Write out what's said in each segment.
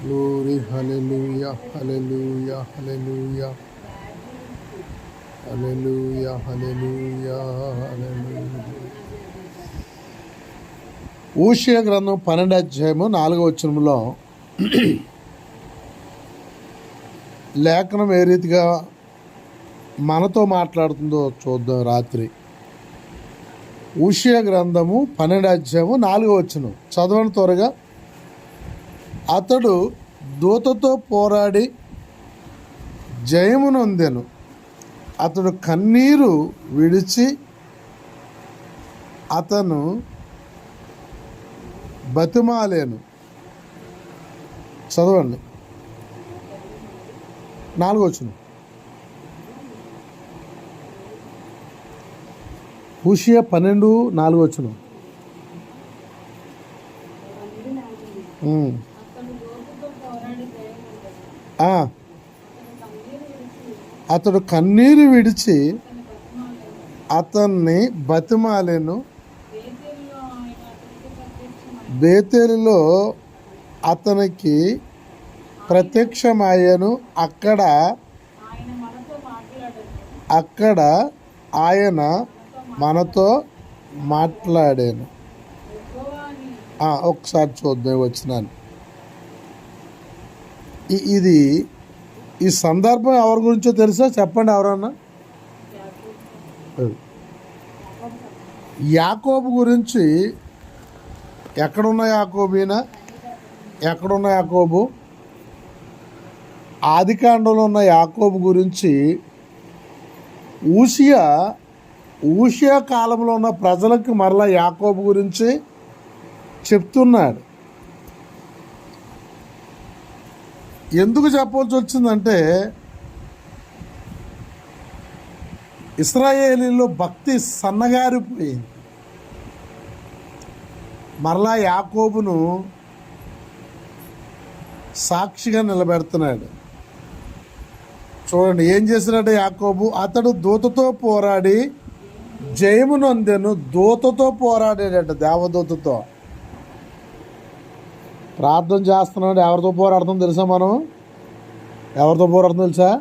Glory, hallelujah, hallelujah, hallelujah. Hallelujah, hallelujah, hallelujah. ఊషియ గ్రంథం పన్నెండు అధ్యాయము నాలుగో వచనంలో లేఖనం ఏ రీతిగా మనతో మాట్లాడుతుందో చూద్దాం రాత్రి ఊషియ గ్రంథము పన్నెండు అధ్యాయము నాలుగో వచనం చదవండి త్వరగా అతడు దూతతో పోరాడి జయమునొందెను. అతడు కన్నీరు విడిచి అతను బతిమాలేను. చదవండి. నాలుగు వచ్చిన హుషియ పన్నెండు నాలుగు వచ్చిన అతడు కన్నీరు విడిచి అతన్ని బతిమాలేను. బేతేలులో అతనికి ప్రత్యక్షమయ్యను. అక్కడ అక్కడ ఆయన మనతో మాట్లాడాను. ఒకసారి చూద్దాం వచ్చినాను ఇది ఈ సందర్భం ఎవరి గురించో తెలుసా? చెప్పండి ఎవరన్నా. యాకోబు గురించి ఎక్కడున్న యాకోబీనా? ఎక్కడున్న యాకోబు? ఆదికాండంలో ఉన్న యాకోబు గురించి ఊషియా ఊషియా కాలంలో ఉన్న ప్రజలకు మరలా యాకోబు గురించి చెప్తున్నాడు. ఎందుకు చెప్పవలసి వచ్చిందంటే ఇస్రాయేలీలో భక్తి సన్నగారిపోయింది. మరలా యాకోబును సాక్షిగా నిలబెడుతున్నాడు. చూడండి ఏం చేసినాడు యాకోబు అతడు దూతతో పోరాడి జయమునొందెను దూతతో పోరాడాడట దేవదూతతో. ప్రార్థన చేస్తున్నాడు. ఎవరితో పోరాడుతాం తెలుసా మనం? ఎవరితో పోరాడుతాం తెలుసా?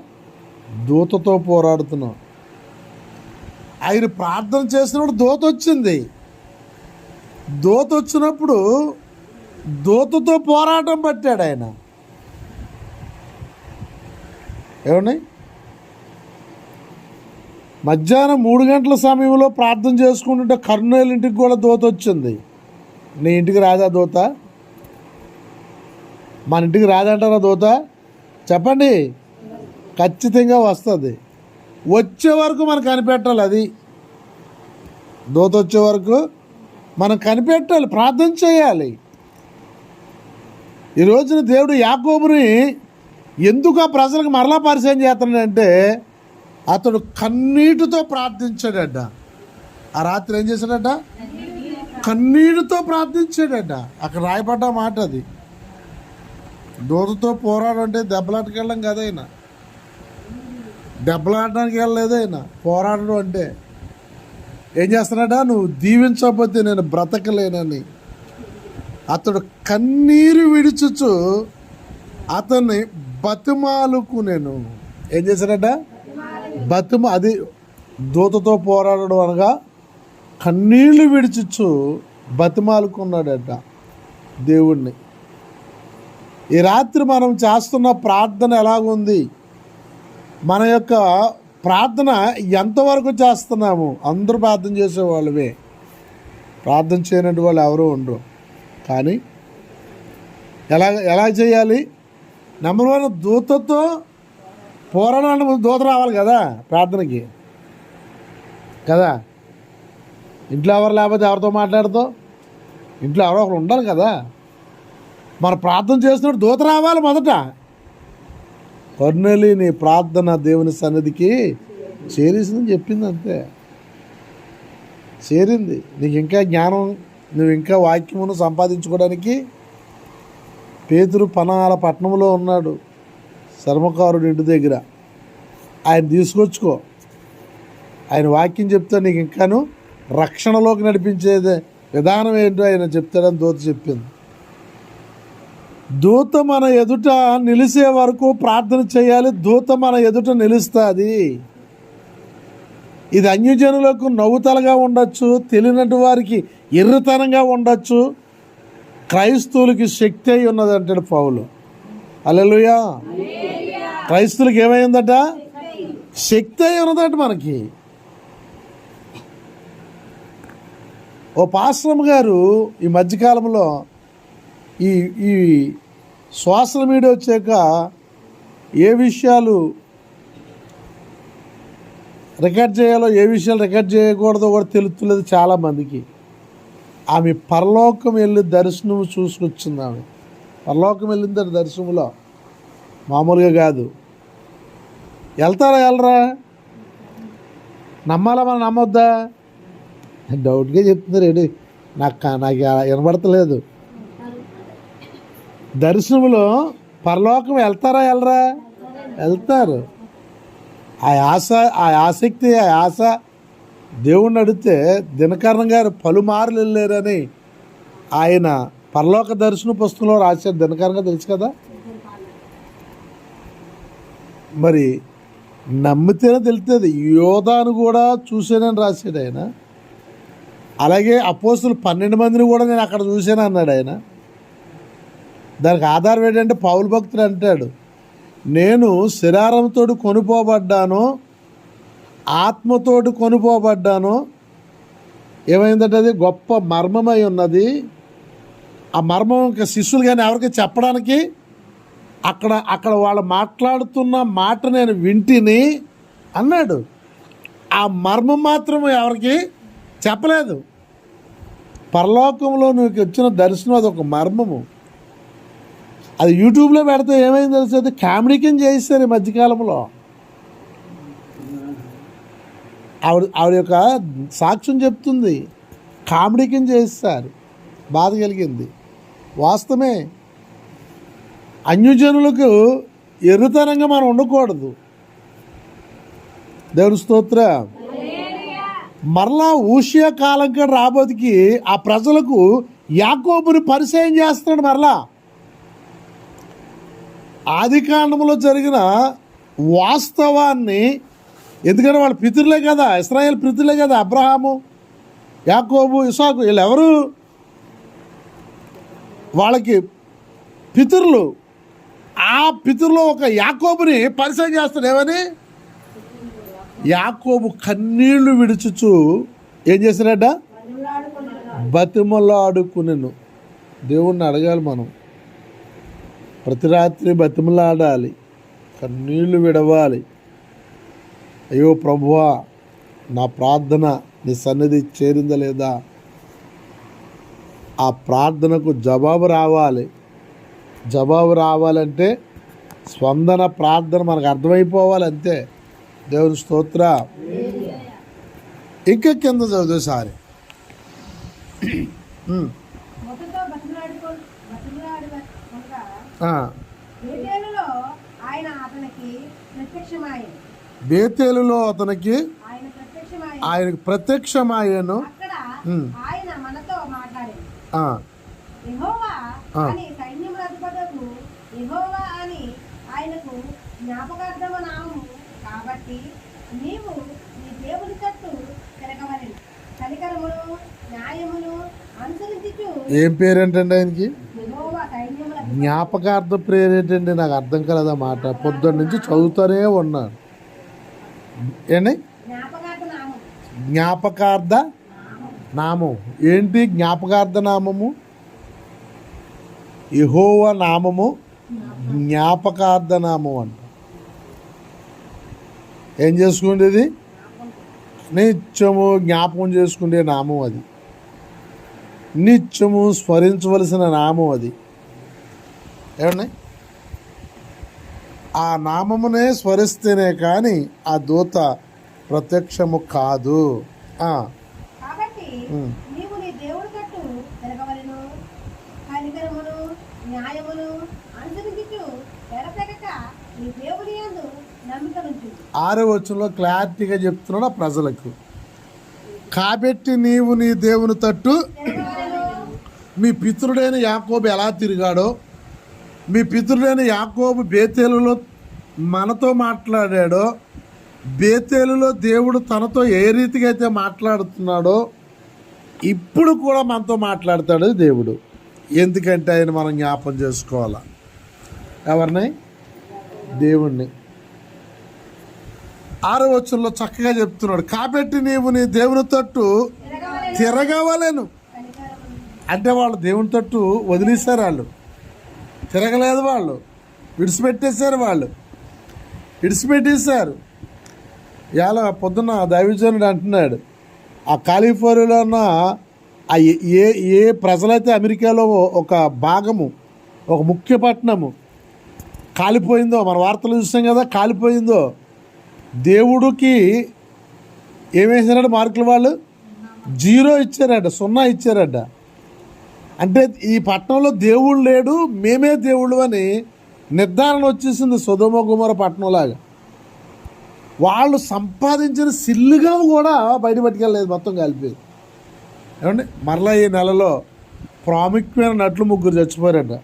దూతతో పోరాడుతున్నాం. ఆయన ప్రార్థన చేసినప్పుడు దూత వచ్చింది. దూత వచ్చినప్పుడు దూతతో పోరాటం పట్టాడు ఆయన. ఏమండి? మధ్యాహ్నం మూడు గంటల సమయంలో ప్రార్థన చేసుకుంటుంటే కర్నూలు ఇంటికి కూడా దూత వచ్చింది. నీ ఇంటికి రాదా దూత? మన ఇంటికి రాదంటారా దూత? చెప్పండి. ఖచ్చితంగా వస్తుంది. వచ్చే వరకు మనం కనిపెట్టాలి అది. దూత వచ్చే వరకు మనం కనిపెట్టాలి ప్రార్థన చేయాలి. ఈ రోజున దేవుడు యాకోబుని ఎందుకు ఆ ప్రజలకు మరలా పరిచయం చేస్తున్నాడంటే అతడు కన్నీటితో ప్రార్థించాడట. ఆ రాత్రి ఏం చేశాడట? కన్నీటితో ప్రార్థించాడట. అక్కడ రాయబడ్డ మాట అది. దూతతో పోరాడంటే దెబ్బలాటకి వెళ్ళడం కదైనా దెబ్బలాడడానికి వెళ్ళలేదు ఆయన పోరాడడం అంటే. ఏం చేస్తున్నాడా? నువ్వు దీవించకపోతే నేను బ్రతకలేనని. అతడు కన్నీరు విడిచుచు అతన్ని బతిమాలుకు నేను. ఏం చేశాడట? బతిమ అది దూతతో పోరాడడం అనగా కన్నీళ్ళు విడిచుచు బతిమాలుకున్నాడట దేవుణ్ణి. ఈ రాత్రి మనం చేస్తున్న ప్రార్థన ఎలాగుంది? మన యొక్క ప్రార్థన ఎంతవరకు చేస్తున్నాము? అందరూ ప్రార్థన చేసేవాళ్ళమే. ప్రార్థన చేయనట్టు వాళ్ళు ఎవరు ఉండరు. కానీ ఎలా ఎలా చేయాలి? నెంబర్ వన్ దూతతో పోరాడాలని దూత రావాలి కదా ప్రార్థనకి. కదా? ఇంట్లో ఎవరు లేకపోతే ఎవరితో మాట్లాడుతావు? ఇంట్లో ఎవరో ఒకరు ఉండాలి కదా. మన ప్రార్థన చేస్తున్నప్పుడు దూత రావాలి మొదట. కొర్నెలి నీ ప్రార్థన దేవుని సన్నిధికి చేరేసిందని చెప్పింది అంతే. చేరింది. నీకు ఇంకా జ్ఞానం నువ్వు ఇంకా వాక్యమును సంపాదించుకోవడానికి పేతురు పనాల పట్టణంలో ఉన్నాడు. శర్మకారుడు ఇంటి దగ్గర. ఆయన తీసుకొచ్చుకో. ఆయన వాక్యం చెప్తే నీకు ఇంకాను రక్షణలోకి నడిపించేది విధానం ఏంటో ఆయన చెప్తాడని దోత చెప్పింది. దూత మన ఎదుట నిలిసే వరకు ప్రార్థన చేయాలి. దూత మన ఎదుట నిలుస్తుంది. ఇది అన్యజనులకు నవ్వుతలగా ఉండొచ్చు తెలియనటు వారికి ఎర్రతనంగా ఉండొచ్చు. క్రైస్తవులకి శక్తి అయి ఉన్నది అంటాడు పౌలు. అల్లెలుయా క్రైస్తవులకి ఏమైందట? శక్తి అయి ఉన్నదట మనకి. ఓ పాశ్రమ గారు ఈ మధ్యకాలంలో ఈ ఈ సోషల్ మీడియా వచ్చాక ఏ విషయాలు రికార్డ్ చేయాలో ఏ విషయాలు రికార్డ్ చేయకూడదో కూడా తెలుస్తులేదు చాలామందికి. ఆమె పరలోకం వెళ్ళి దర్శనం చూసుకొచ్చింది ఆమె పరలోకం వెళ్ళింది దర్శనంలో మామూలుగా కాదు. వెళ్తారా వెళ్ళరా? నమ్మాలా మనం నమ్మొద్దా? డౌట్గా చెప్తున్నారు. ఏంటి? నాకు నాకు వినబడతలేదు. దర్శనంలో పరలోకం వెళ్తారా వెళ్ళరా? వెళ్తారు. ఆ ఆశ ఆ ఆసక్తి ఆ ఆశ దేవుణ్ణి అడిగితే దినకరణం గారు పలుమార్లు వెళ్ళారని ఆయన పరలోక దర్శన పుస్తకంలో రాశారు. దినకరంగా తెలుసు కదా? మరి నమ్మితేనే తెలుస్తుంది యోధాను కూడా చూశానని రాశాడు ఆయన. అలాగే అపోస్తులు పన్నెండు మందిని కూడా నేను అక్కడ చూశాను అన్నాడు ఆయన. దానికి ఆధారం ఏంటంటే పౌలు భక్తుడు అంటాడు నేను శరీరంతో కొనుపోబడ్డాను ఆత్మతోటి కొనుపోబడ్డాను ఏమైందంటే అది గొప్ప మర్మమై ఉన్నది. ఆ మర్మం ఇంకా శిష్యులు కానీ ఎవరికి చెప్పడానికి అక్కడ అక్కడ వాళ్ళు మాట్లాడుతున్న మాట నేను వింటిని అన్నాడు. ఆ మర్మం మాత్రం ఎవరికి చెప్పలేదు. పరలోకంలో నువ్వు వచ్చిన దర్శనం అది ఒక మర్మము. అది యూట్యూబ్లో పెడితే ఏమైంది తెలుసు? అది కామెడీ కింద ఈ మధ్యకాలంలో. ఆవిడ ఆవిడ యొక్క సాక్ష్యం చెప్తుంది. కామెడీ చేయిస్తారు. బాధ కలిగింది. వాస్తవమే అన్యజనులకు ఎర్రుతనంగా మనం ఉండకూడదు. దేవుని స్తోత్ర. మరలా ఊషియా కాలం కూడా రాబోతుకి ఆ ప్రజలకు యాకోబుని పరిచయం చేస్తున్నాడు మరలా. ఆదికాండంలో జరిగిన వాస్తవాన్ని ఎందుకంటే వాళ్ళ పితరులే కదా ఇస్రాయేల్ పితరులే కదా అబ్రహాము యాకోబు ఇసాకు వీళ్ళెవరు? వాళ్ళకి పితరులు ఆ పితరులో ఒక యాకోబుని పరిచయం చేస్తాడు ఏమని? యాకోబు కన్నీళ్ళు విడుచుచు ఏం చేశాడట బతిమలాడుకునేను. దేవుణ్ణి అడగాలి మనం. ప్రతి రాత్రి బతిమలాడాలి కన్నీళ్ళు విడవాలి. అయ్యో ప్రభువా నా ప్రార్థన నీ సన్నిధి చేరిందా లేదా ఆ ప్రార్థనకు జవాబు రావాలి. జవాబు రావాలంటే స్పందన ప్రార్థన మనకు అర్థమైపోవాలి అంతే. దేవుని స్తోత్ర. ఇంకా కింద చదువు సారి మొదటతో బతిమలాడుకో బతిమలాడుకొనగా ఆ, బేతేలులో ఆయన అతనికి ప్రత్యక్షమాయను బేతేలులో అతనికి ఆయన ప్రత్యక్షమాయను ఆయనకు ప్రత్యక్షమాయను అక్కడ ఉమ్. ఆయన మనతో మాట్లాడాడు ఆ, యెహోవా ఆ. అని సైన్యముల అధిపతులకు యెహోవా అని ఆయనకు జ్ఞాపకార్థము నామము కాబట్టి నీవు నీ దేవుని తట్టు తిరగవలెను. కనికరమును న్యాయమును అనుసరించుచు ఏం పేరేంటండి ఆయనకి? జ్ఞాపకార్థ ప్రేరేటండి ఏంటండి నాకు అర్థం కలదా మాట? పొద్దున్న నుంచి చదువుతూనే ఉన్నాను. ఏంటి? జ్ఞాపకార్థ జ్ఞాపకార్థ నామం. ఏంటి జ్ఞాపకార్థ నామము? యహోవ నామము జ్ఞాపకార్థ నామం అంట. ఏం చేసుకునేది నిత్యము జ్ఞాపకం చేసుకునే నామం అది. నిత్యము స్మరించవలసిన నామం అది. ఏమండి ఆ నామమునే స్మరిస్తేనే కానీ ఆ దూత ప్రత్యక్షము కాదు. ఆరో వచ్చంలో క్లారిటీగా చెప్తున్నాడు ఆ ప్రజలకు. కాబట్టి నీవు నీ దేవుని తట్టు మీ పితృడైన యాకోబు ఎలా తిరిగాడో మీ పితృడైన యాకోబు బేతేలులో మనతో మాట్లాడాడో బేతేలులో దేవుడు తనతో ఏ రీతిగా అయితే మాట్లాడుతున్నాడో ఇప్పుడు కూడా మనతో మాట్లాడతాడు దేవుడు. ఎందుకంటే ఆయన మనం జ్ఞాపం చేసుకోవాలా? ఎవరిని? దేవుణ్ణి. ఆరో వచ్చంలో చక్కగా చెప్తున్నాడు కాబట్టి నీవు నీ దేవుని తట్టు తిరగవలేను. అంటే వాళ్ళు దేవుని తట్టు వదిలేశారు వాళ్ళు. తిరగలేదు వాళ్ళు. విడిచిపెట్టేశారు వాళ్ళు. విడిచిపెట్టేశారు. ఇలా పొద్దున్న దైవజనుడు అంటున్నాడు ఆ కాలిఫోర్నియాలో ఉన్న ఆ ఏ- ఏ ప్రజలైతే అమెరికాలో ఒక భాగము ఒక ముఖ్య పట్టణము కాలిపోయిందో మన వార్తలు చూసాం కదా కాలిపోయిందో దేవుడికి ఏమేసారట మార్కులు వాళ్ళు? జీరో ఇచ్చారట సున్నా ఇచ్చారట. అంటే ఈ పట్టణంలో దేవుడు లేడు మేమే దేవుడు అని నిర్ధారణ వచ్చేసింది సుధమ కుమార పట్టణంలాగా. వాళ్ళు సంపాదించిన సిల్లుగా కూడా బయట పట్టుకెళ్ళలేదు మొత్తం కలిపేది ఏమండి? మరలా ఈ నెలలో ప్రాముఖ్యమైన నటులు ముగ్గురు చచ్చిపోయారట.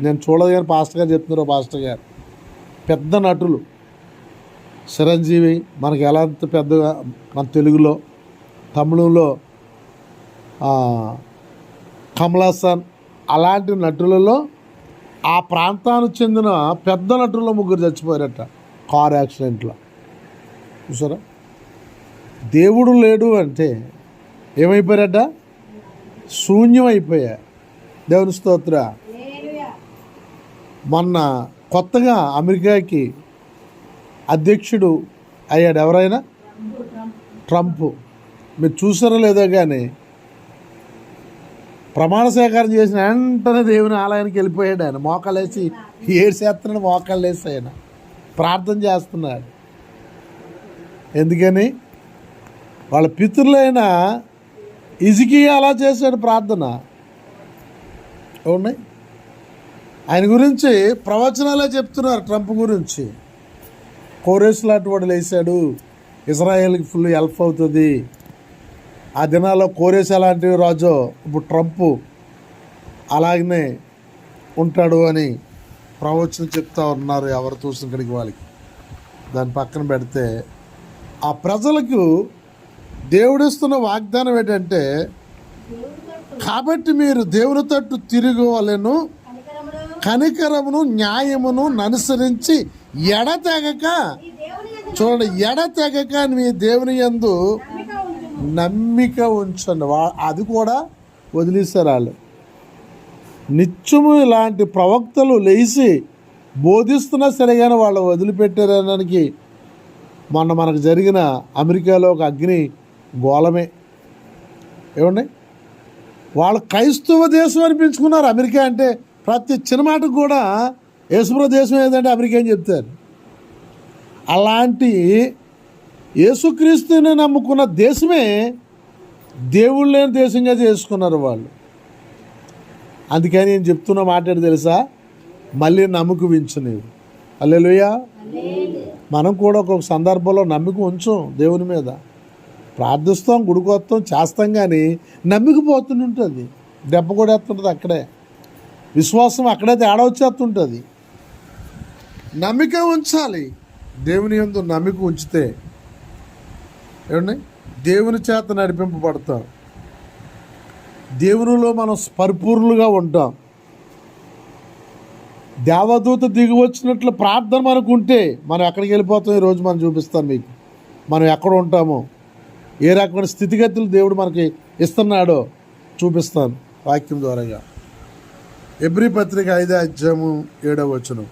నేను చూడదు కానీ పాస్టర్ గారు చెప్తున్నారు పాస్టర్ గారు. పెద్ద నటులు. చిరంజీవి మనకి ఎలా అంత పెద్దగా మన తెలుగులో తమిళంలో కమలాసన్ అలాంటి నటులలో ఆ ప్రాంతానికి చెందిన పెద్ద నటుల్లో ముగ్గురు చచ్చిపోయారట కార్ యాక్సిడెంట్లో. చూసారా? దేవుడు లేడు అంటే ఏమైపోయారట? శూన్యం అయిపోయా దేవుని స్తోత్ర. మొన్న కొత్తగా అమెరికాకి అధ్యక్షుడు అయ్యాడు ఎవరైనా? ట్రంప్. మీరు చూసారో లేదో కానీ ప్రమాణ స్వీకారం చేసిన వెంటనే దేవుని ఆలయానికి వెళ్ళిపోయాడు ఆయన. మోకాలు వేసి ఏడు చేస్తున్నాడు మోకాళ్ళేసి ఆయన. ప్రార్థన చేస్తున్నాడు. ఎందుకని? వాళ్ళ పితృలైన ఇజికి అలా చేశాడు ప్రార్థన. ఉన్నాయి ఆయన గురించి ప్రవచనాలే చెప్తున్నారు ట్రంప్ గురించి. కోరేస్ లాంటి వాడు లేచాడు ఇజ్రాయెల్కి ఫుల్ హెల్ప్ అవుతుంది. ఆ దినాల్లో కోరేస్ లాంటి రాజు ఇప్పుడు ట్రంప్ అలాగనే ఉంటాడు అని ప్రవచనం చెప్తా ఉన్నారు ఎవరు చూసిన కడికి వాళ్ళకి. దాని పక్కన పెడితే ఆ ప్రజలకు దేవుడిస్తున్న వాగ్దానం ఏంటంటే కాబట్టి మీరు దేవుని తట్టు తిరగవలెను కనికరమును న్యాయమును అనుసరించి ఎడతెగక చూడండి ఎడతెగక మీ దేవుని యందు నమ్మిక ఉంచండి. వా అది కూడా వదిలేశారు వాళ్ళు. నిత్యము ఇలాంటి ప్రవక్తలు లేచి బోధిస్తున్నా సరే కానీ వాళ్ళు వదిలిపెట్టారనడానికి మొన్న మనకు జరిగిన అమెరికాలో ఒక అగ్ని గోళమే. ఏమండి? వాళ్ళు క్రైస్తవ దేశం అనిపించుకున్నారు. అమెరికా అంటే ప్రతి చిన్న మాటకు కూడా యేసుప్రభు దేశం ఏదంటే అమెరికా అని చెప్తారు. అలాంటి యేసుక్రీస్తుని నమ్ముకున్న దేశమే దేవుళ్ళు లేని దేశంగా చేసుకున్నారు వాళ్ళు. అందుకని నేను చెప్తున్న మాట తెలుసా? మళ్ళీ నమ్ముకు ఉంచు నీవు. అల్లెలుయా మనం కూడా ఒక సందర్భంలో నమ్మిక ఉంచం దేవుని మీద. ప్రార్థిస్తాం గుడికొస్తాం చేస్తాం కానీ నమ్మిక పోతుంటుంది దెబ్బ కూడా వేస్తుంటుంది అక్కడే. విశ్వాసం అక్కడే తేడా వచ్చేస్తుంటుంది. నమ్మిక ఉంచాలి. దేవుని ఎందు నమ్మిక ఉంచితే ఏమండి? దేవుని చేత నడిపింపబడతాం. దేవునిలో మనం పరిపూర్ణులుగా ఉంటాం. దేవదూత దిగి వచ్చినట్లు ప్రార్థన మనకు ఉంటే మనం ఎక్కడికి వెళ్ళిపోతాం? ఈరోజు మనం చూపిస్తాను మీకు. మనం ఎక్కడ ఉంటామో. ఏ రకమైన స్థితిగతులు దేవుడు మనకి ఇస్తున్నాడో చూపిస్తాను వాక్యం ద్వారాగా. ఎబ్రి పత్రిక ఐదో అధ్యాయము ఏడవ వచనం.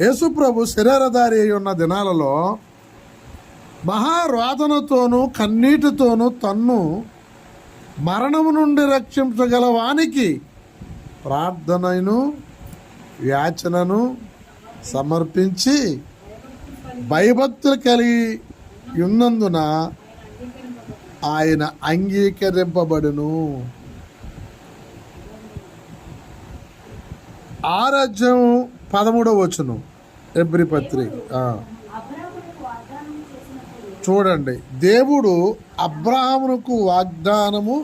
యేసుప్రభు శరీరధారి అయి ఉన్న దినాలలో మహారోదనతోనూ కన్నీటితోనూ తన్ను మరణము నుండి రక్షించగల వానికి ప్రార్థనను యాచనను సమర్పించి భయభక్తులు కలిగి ఉన్నందున ఆయన అంగీకరింపబడును. ఆరాధ్యం పదమూడవ వచ్చును ఎబ్రి పత్రిక. చూడండి. దేవుడు అబ్రాహమునకు వాగ్దానము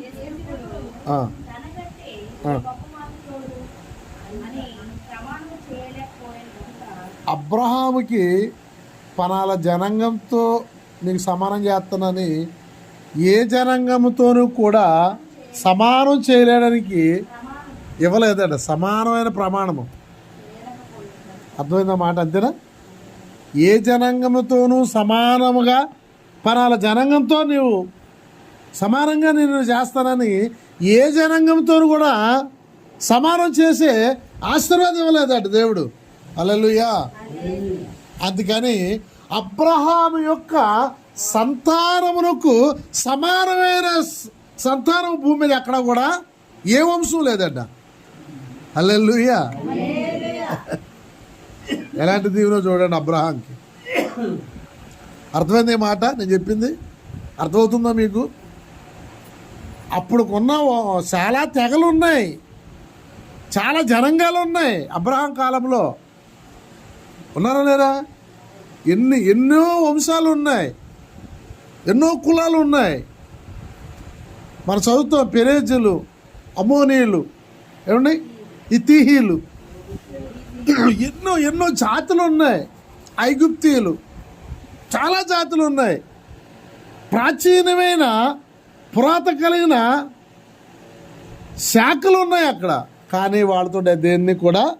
అబ్రహాముకి పనాల జనాంగంతో నీకు సమానం చేస్తానని ఏ జనంగముతోనూ కూడా సమానం చేయలేడానికి ఇవ్వలేదండి. సమానమైన ప్రమాణము. అర్థమైందా మాట అంతేనా? ఏ జనాంగముతోనూ సమానముగా పనాల జనాంగంతో నీవు సమానంగా నేను చేస్తానని ఏ జనాంగంతో కూడా సమానం చేసే ఆశీర్వాదం ఇవ్వలేదట దేవుడు. అలలుయా అందుకని అబ్రహాం యొక్క సంతానమునకు సమానమైన సంతానం భూమి మీద ఎక్కడ కూడా ఏ వంశం లేదట. అల్లెలుయ్యా ఎలాంటి దీవెనో చూడండి అబ్రహాంకి. అర్థమైంది మాట? నేను చెప్పింది? అర్థమవుతుందా మీకు? అప్పుడు కొన్న చాలా తెగలు ఉన్నాయి చాలా జనంగాలు ఉన్నాయి అబ్రహాం కాలంలో. ఉన్నారా లేరా? ఎన్ని ఎన్నో వంశాలు ఉన్నాయి ఎన్నో కులాలు ఉన్నాయి మన చదువుతాం పెరేజులు అమోనీయులు ఏమండి? ఇతిహీలు. ఎన్నో ఎన్నో జాతులు ఉన్నాయి ఐగుప్తీయులు. చాలా జాతులు ఉన్నాయి. ప్రాచీనమైన పురాత కలిగిన శాఖలు ఉన్నాయి అక్కడ. కానీ వాడుతుండే దేన్ని కూడా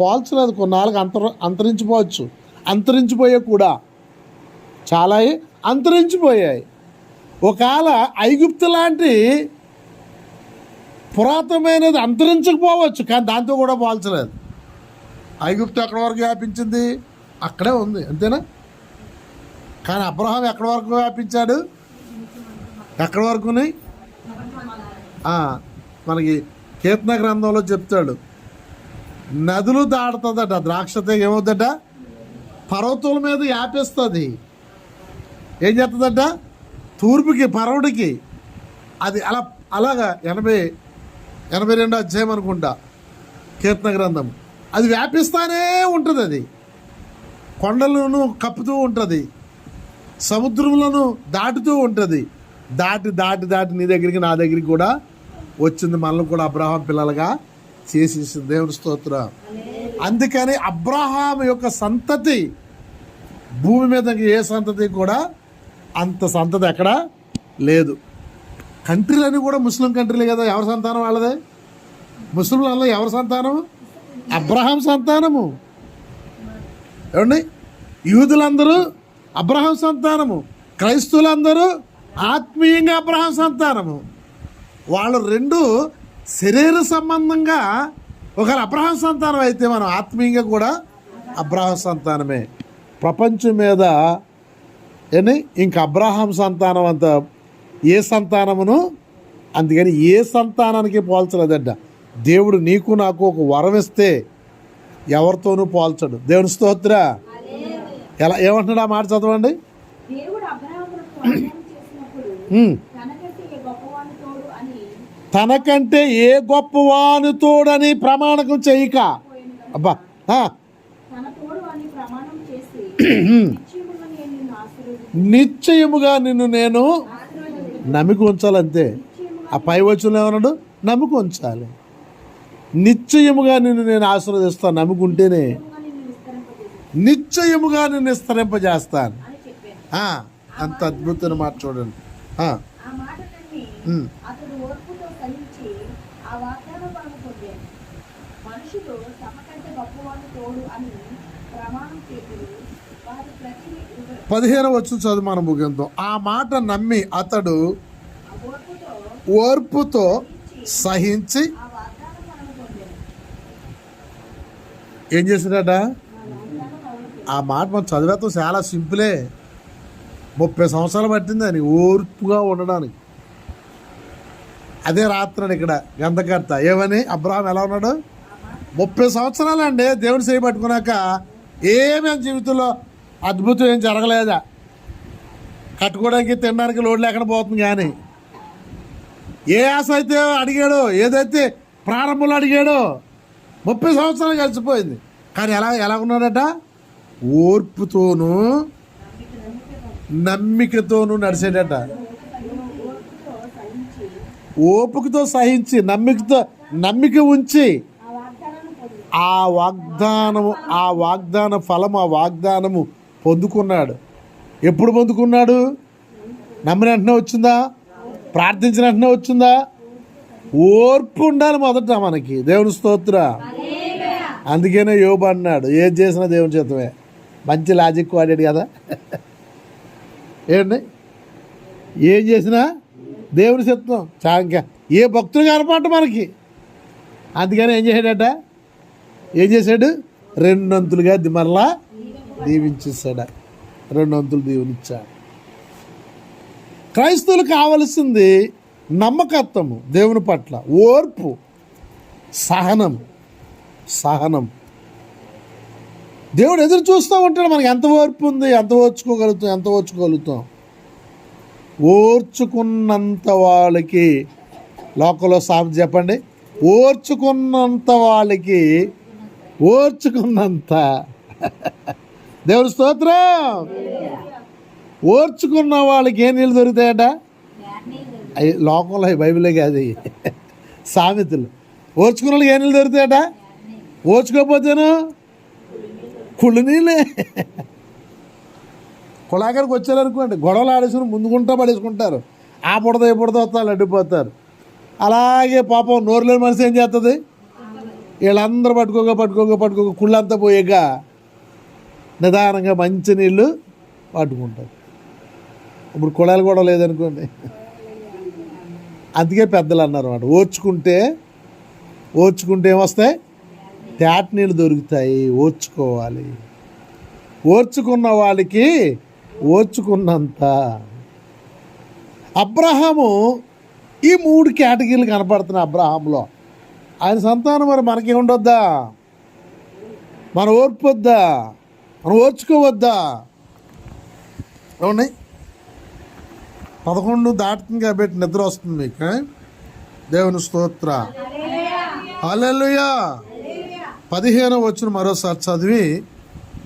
పోల్చలేదు. కొన్నాళ్ళకి అంతర అంతరించిపోవచ్చు. అంతరించిపోయే కూడా. చాలా అంతరించిపోయాయి. ఒకవేళ ఐగుప్తు లాంటి పురాతనమైనది అంతరించకపోవచ్చు కానీ దాంతో కూడా పోల్చలేదు. ఐగుప్తు ఎక్కడి వరకు వ్యాపించింది? అక్కడే ఉంది. అంతేనా? కానీ అబ్రహాం ఎక్కడి వరకు వ్యాపించాడు? ఎక్కడి వరకుని? మనకి కీర్తన గ్రంథంలో చెప్తాడు. నదులు దాడుతుందట ద్రాక్ష తీగ ఏమవుతుందట? పర్వతుల మీద వ్యాపిస్తుంది ఏం చేస్తుందట? తూర్పుకి పర్వడికి. అది అలా అలాగా ఎనభై ఎనభై రెండో అధ్యాయం అనుకుంటా కీర్తన గ్రంథం. అది వ్యాపిస్తానే ఉంటుంది అది కొండలను కప్పుతూ ఉంటుంది. సముద్రములను దాటుతూ ఉంటుంది. దాటి దాటి దాటి నీ దగ్గరికి నా దగ్గరికి కూడా వచ్చింది మనల్ని కూడా అబ్రహాం పిల్లలుగా చేసేసింది దేవుని స్తోత్ర. అందుకని అబ్రహాం యొక్క సంతతి భూమి మీద ఏ సంతతి కూడా అంత సంతతి ఎక్కడ లేదు. కంట్రీలన్నీ కూడా ముస్లిం కంట్రీలే కదా ఎవరి సంతానం వాళ్ళదే? ముస్లింలలో ఎవరి సంతానం అబ్రహాం సంతానము. ఏమండి? యూదులందరూ అబ్రహం సంతానము. క్రైస్తవులందరూ ఆత్మీయంగా అబ్రహం సంతానము. వాళ్ళు రెండు శరీర సంబంధంగా ఒకరు అబ్రహం సంతానం అయితే మనం ఆత్మీయంగా కూడా అబ్రహం సంతానమే. ప్రపంచం మీద అని ఇంక అబ్రహాం సంతానం అంత ఏ సంతానమును? అందుకని ఏ సంతానానికి పోల్చలేదట. దేవుడు నీకు నాకు ఒక వరం ఇస్తే ఎవరితోనూ పోల్చడు. దేవుని స్తోత్ర. ఎలా ఏమంటున్నాడు ఆ మాట చదవండి. తనకంటే ఏ గొప్పవాని తోడని ప్రమాణకం చేయక. అబ్బా నిశ్చయముగా నేను నిన్ను నేను నమ్మిక ఉంచాలంతే. ఆ పై వచ్చిన ఏమన్నాడు? నమ్మిక ఉంచాలి. నిశ్చయముగా నిన్ను నేను ఆశీర్వదిస్తాను. నమ్ముకుంటేనే నిశ్చయముగా నిన్ను విస్తరింపజేస్తాను. అంత అద్భుతమైన మాట చూడండి. పదిహేను వచ్చిన చదువు మనం ముగింతో ఆ మాట నమ్మి అతడు ఓర్పుతో సహించి ఏం చేశాడట? ఆ మాట మనం చదివేస్తాం చాలా సింపులే. ముప్పై సంవత్సరాలు పట్టింది అని ఓర్పుగా ఉండడానికి. అదే రాత్రుడు ఇక్కడ గంధకర్త ఏమని? అబ్రహాం ఎలా ఉన్నాడు? ముప్పై సంవత్సరాలు అండి దేవుడు చేయబట్టుకున్నాక పట్టుకున్నాక జీవితంలో అద్భుతం ఏం జరగలేదా? కట్టుకోవడానికి తినడానికి లోడ్ లేకుండా పోతుంది కానీ. ఏ ఆశ అయితే అడిగాడో ఏదైతే ప్రారంభంలో అడిగాడో ముప్పై సంవత్సరాలు కలిసిపోయింది. కానీ ఎలా ఎలా ఉన్నాడట? ఓర్పుతోనూ నమ్మికతోనూ నడిచేటట. ఓపికతో సహించి నమ్మికతో నమ్మిక ఉంచి ఆ ఆ వాగ్దానము ఆ వాగ్దాన ఫలం ఆ వాగ్దానము పొందుకున్నాడు. ఎప్పుడు పొందుకున్నాడు? నమ్మిన వెంటనే వచ్చిందా? ప్రార్థించిన వెంటనే వచ్చిందా? ఓర్పు ఉండాలి మొదట మనకి. దేవుని స్తోత్ర. అందుకనే యోబు అన్నాడు ఏది చేసినా దేవుని చేతమే. మంచి లాజిక్ వాడాడు కదా. ఏంటి? ఏం చేసినా దేవుని చిత్తం. చాంక ఏ భక్తులు కనపడ్డ మనకి. అందుకని ఏం చేశాడట? ఏం చేశాడు? రెండంతులుగా ది- మరలా దీవించేశాడు. రెండంతులు దీవునిచ్చాడు. క్రైస్తవులు కావలసింది నమ్మకత్వము దేవుని పట్ల ఓర్పు సహనం సహనం. దేవుడు ఎదురు చూస్తూ ఉంటాడు. మనకి ఎంత ఓర్పు ఉంది ఎంత ఓర్చుకోగలుగుతాం ఎంత ఓర్చుకోగలుగుతాం? ఓర్చుకున్నంత వాళ్ళకి లోకంలో సామెత చెప్పండి. ఓర్చుకున్నంత వాళ్ళకి ఓర్చుకున్నంత దేవుని స్తోత్రం. ఓర్చుకున్న వాళ్ళకి ఏ నీళ్ళు దొరుకుతాయట? లోకంలో బైబిలే కాదు సామెతలు. ఓర్చుకున్న వాళ్ళకి ఏ నీళ్ళు దొరుకుతాయట? ఓర్చుకోకపోతేను కుళ్ళు నీళ్ళే వచ్చారనుకోండి గొడవలు ఆడేసుకుని ముందుకుంటా పడేసుకుంటారు. ఆ పుడత ఈ పుడత వస్తారు అడ్డిపోతారు అలాగే పాపం నోరు లేని మనిషి ఏం చేస్తుంది వీళ్ళందరూ పట్టుకోక పట్టుకోక పట్టుకోక కుళ్ళంతా పోయాక నిదానంగా మంచి నీళ్ళు పట్టుకుంటారు. ఇప్పుడు కుళాయిలు కూడా లేదనుకోండి. అందుకే పెద్దలు అన్నారు అన్నమాట. ఓర్చుకుంటే ఓర్చుకుంటే ఏమొస్తాయి తేట నీళ్ళు దొరుకుతాయి ఓర్చుకోవాలి. ఓర్చుకున్న వాళ్ళకి ఓర్చుకున్నంత. అబ్రహాము ఈ మూడు కేటగిరీలు కనపడుతున్నాయి అబ్రహాంలో ఆయన సంతానం మరి మనకి ఉండొద్దా? మన ఓర్పు వద్దా మనం ఓర్చుకోవద్దా? ఏమండి? పదకొండు దాటుతుంది కాబట్టి నిద్ర వస్తుంది మీకు? దేవుని స్తోత్ర. హల్లెలూయా. పదిహేను వచ్చిన మరోసారి చదివి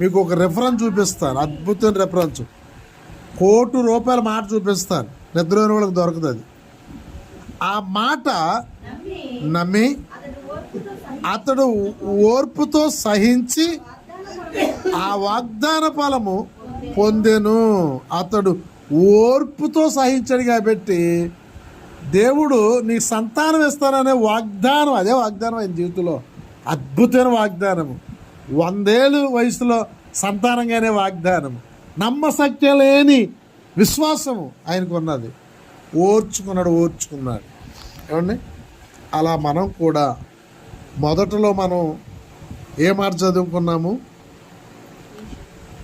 మీకు ఒక రెఫరెన్స్ చూపిస్తాను. అద్భుతమైన రెఫరెన్స్ కోటి రూపాయల మాట చూపిస్తాను. నిద్రలేని వాళ్ళకి దొరకదు అది. ఆ మాట నమ్మి అతడు ఓర్పుతో సహించి అతడు ఓర్పుతో సహించి ఆ వాగ్దాన ఫలము పొందెను. అతడు ఓర్పుతో సహించాడు కాబట్టి దేవుడు నీ సంతానం ఇస్తాననే వాగ్దానం అదే వాగ్దానం ఆయన జీవితంలో. అద్భుతమైన వాగ్దానము. వందేళ్ళు వయసులో సంతానంగానే వాగ్దానము. నమ్మశక్తి లేని విశ్వాసము ఆయనకు ఉన్నది. ఓర్చుకున్నాడు ఓర్చుకున్నాడు. ఏమండి? అలా మనం కూడా మొదటలో మనం ఏ మాట చదువుకున్నాము?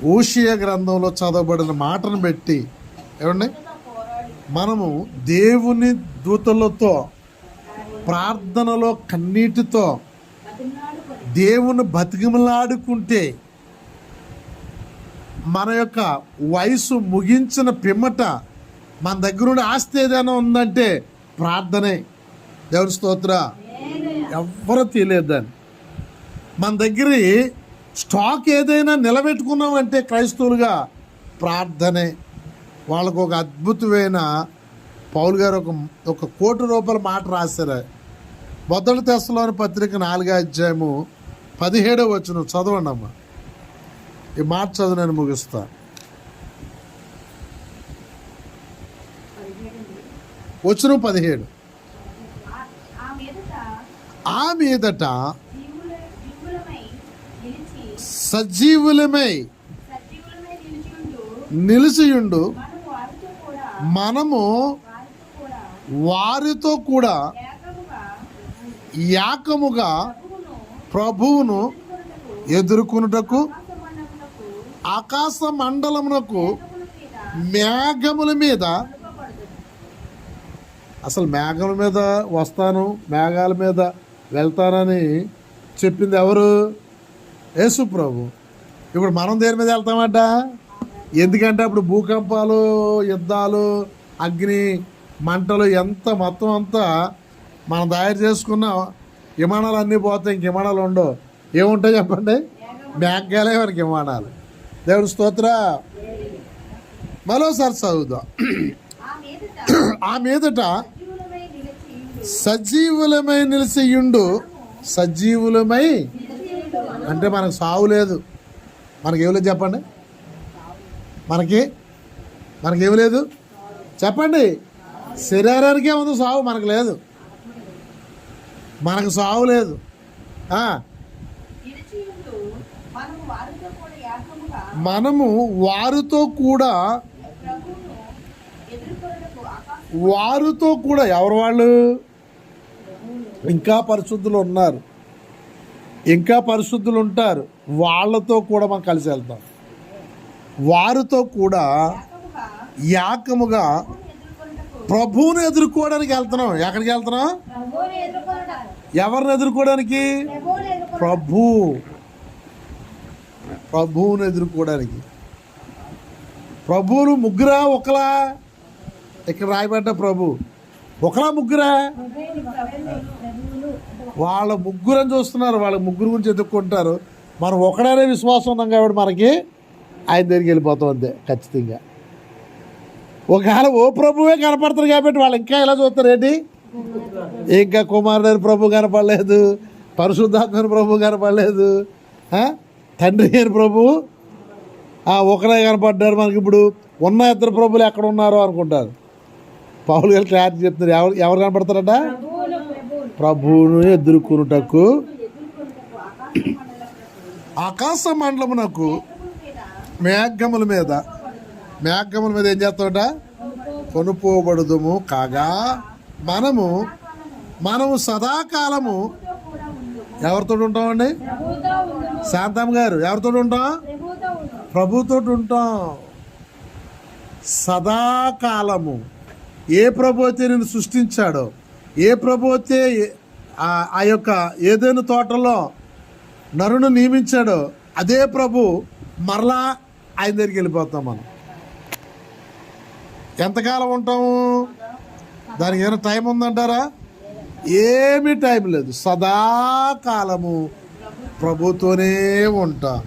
ఊషియ గ్రంథంలో చదవబడిన మాటను పెట్టి ఏమండి? మనము దేవుని దూతలతో ప్రార్థనలో కన్నీటితో దేవుని బతికిమలాడుకుంటే మన యొక్క వయసు ముగించిన పిమ్మట మన దగ్గర ఉండే ఆస్తి ఏదైనా ఉందంటే ప్రార్థనే. దేవుని స్తోత్ర. ఎవ్వరూ తెలియదు దాన్ని. మన దగ్గర స్టాక్ ఏదైనా నిలబెట్టుకున్నామంటే క్రైస్తవులుగా ప్రార్థనే. వాళ్ళకు ఒక అద్భుతమైన పౌల్ గారు ఒక ఒక కోటి రూపాయల మాట రాశారు. మొదటి దశలోని పత్రిక నాలుగో అధ్యాయము పదిహేడవ వచ్చిన చదవండి అమ్మా ఈ మాట చదువు నేను ముగిస్తా. వచ్చిన పదిహేడు. ఆ- మీదట సజీవులమై నిలిచియుండు మనము వారితో కూడా ఏకముగా యాకముగా ప్రభువును ఎదుర్కొనుటకు ఆకాశ మండలమునకు మేఘముల మీద అసలు మేఘముల మీద వస్తాను మేఘాల మీద వెళ్తానని చెప్పింది ఎవరు? యేసు ప్రభు. ఇప్పుడు మనం దేని మీద వెళ్తామట? ఎందుకంటే అప్పుడు భూకంపాలు యుద్ధాలు అగ్ని మంటలు ఎంత మొత్తం అంతా మనం తయారు చేసుకున్న. విమానాలు అన్నీ పోతాయి ఇంక విమానాలు ఉండవు. ఏముంటాయి చెప్పండి? మేఘాలే మనకి విమానాలు. దేవుడు స్తోత్ర. మరోసారి చదువుదాం. ఆ మీదట ఆ మీదట సజీవులమై నిలిచియుండు సజీవులమై అంటే మనకు సావు లేదు. మనకి ఏమి లేదు చెప్పండి? మనకి? మనకి ఏమి లేదు? చెప్పండి. శరీరానికే ఉంది సావు మనకు లేదు. మనకు సావు లేదు. మనము వారితో కూడా వారితో కూడా ఎవరు వాళ్ళు? ఇంకా పరిశుద్ధులు ఉన్నారు. ఇంకా పరిశుద్ధులు ఉంటారు. వాళ్ళతో కూడా మనం కలిసి వెళ్తాం. వారితో కూడా ఏకముగా ప్రభువుని ఎదుర్కోవడానికి వెళ్తున్నాం. ఎక్కడికి వెళ్తున్నాం? ఎవరిని ఎదుర్కోవడానికి? ప్రభు. ప్రభువుని ఎదుర్కోవడానికి. ప్రభువును ముగ్గురా ఒకలా? ఇక్కడ రాయబడ్డ ప్రభు. ఒకలా ముగ్గురా? వాళ్ళ ముగ్గురని చూస్తున్నారు. వాళ్ళ ముగ్గురు గురించి ఎదుర్కొంటారు. మనం ఒకడనే విశ్వాసం ఉన్నాం కాబట్టి మనకి ఆయన దగ్గరికి వెళ్ళిపోతాం అంతే ఖచ్చితంగా. ఒకవేళ ఓ ప్రభువే కనపడతారు కాబట్టి వాళ్ళు ఇంకా ఎలా చూస్తారు ఏంటి? ఇంకా కుమారుడైన ప్రభు కనపడలేదు. పరిశుద్ధాత్మని ప్రభు కనపడలేదు. తండ్రి అయిన ప్రభు? ఒకరే కనపడ్డారు మనకి ఇప్పుడు. ఉన్న ఇద్దరు ప్రభులు ఎక్కడ ఉన్నారు అనుకుంటారు. పౌలు గారు క్లారిటీ చెప్తున్నారు. ఎవరు ఎవరు కనపడతారట? ప్రభువును ఎదుర్కొనుటకు. ఆకాశ మండలమునకు మేఘముల మీద. మేఘముల మీద ఏం చేస్తాడట కొనుపోబడుదుము. కాగా మనము మనము సదాకాలము ఎవరితో ఉంటామండి? శాంతమ్మ గారు ఎవరితో ఉంటాం? ప్రభుతో ఉంటాం. సదాకాలము. ఏ ప్రభు అయితే నేను సృష్టించాడో ఏ ప్రభు అయితే ఆ- ఆ యొక్క ఏదైనా తోటలో నరును నియమించాడో అదే ప్రభు మరలా ఆయన దగ్గరికి వెళ్ళిపోతాం మనం. ఎంతకాలం ఉంటాము? దానికి ఏమైనా టైం ఉందంటారా? ఏమీ టైం లేదు. సదాకాలము ప్రభుతోనే ఉంటాం.